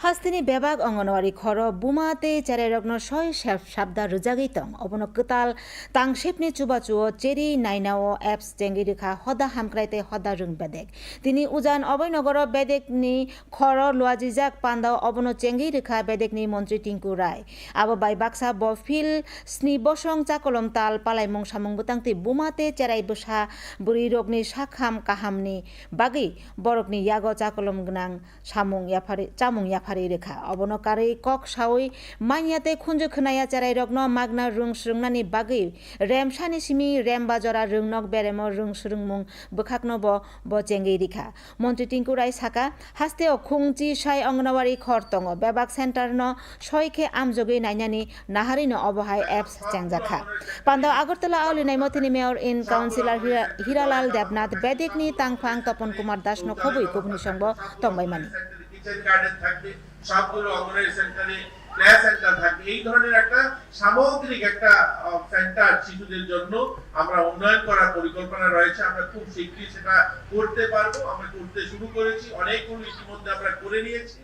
하스티니 배박 엉어너와리 걸어 부마테 짜레럭너 서이 삽다 르자기덩 어버너 끄탈 땅 셰프니 চুবাচুও cherry নাইনাও apps Changi রেখা হদা হামক্রাইতে হদা রুং বেদেক তিনি উজান অবৈনগর বেদেকনি খর লুয়াজিজাক পান্দাও অবনো Changi রেখা বেদেকনি মন্ত্রী টিঙ্কু রায় আবো বাই বাক্সা বফিল স্নি বসং চাকলম তাল পালাইমং সামং বুতাংতি বুমাতে চেরাই বসা বুড়ি রগনি সাখাম কাহামনি বাগি বরকনি ইয়াগ চাকলম গনাং সামুং ইয়াফারি চামুং ইয়াফারি রেখা অবনকারে কক সাওই মাইয়াতে খুঞ্জো খনায়া চেরাই রগ্ন মাগনা রুং সুরংনানি বাগি রেম সানি সিমি রেম বাজরা রুংনক বেরেম রুং সুরুংমুং বখাকনো ব ব চেঙ্গি রিখা মন্ত্রী টিঙ্কু রায় সাকা হাস্তে খুংচি সাই অঙ্গনবাড়ি খর তঙ বেবাক সেন্টার ন সয়খে আমযোগৈ নাইনানি নাহারি ন অবহায় এপস চেংজাখা পান্দাও আগরতলা আউলিনাই মতিনি mayor in councillor Hira- Hiralal Debnath বেদিকনি তাংফাং তপন কুমার দাস ন খবই কবনি সঙ্গ তম্বাইমানি কিচেন গার্ডেন থাকবে সবগুলো অঙ্গনওয়াড়ি সেন্টারে প্লে সেন্টার থাকবে। এই ধরনের একটা সামগ্রিক একটা সেন্টার শিশুদের জন্য আমরা উন্নয়ন করার পরিকল্পনা রয়েছে। আমরা খুব শীঘ্রই সেটা করতে পারব। আমরা করতে শুরু করেছি। অনেকগুলো ইতিমধ্যে আমরা করে নিয়েছি।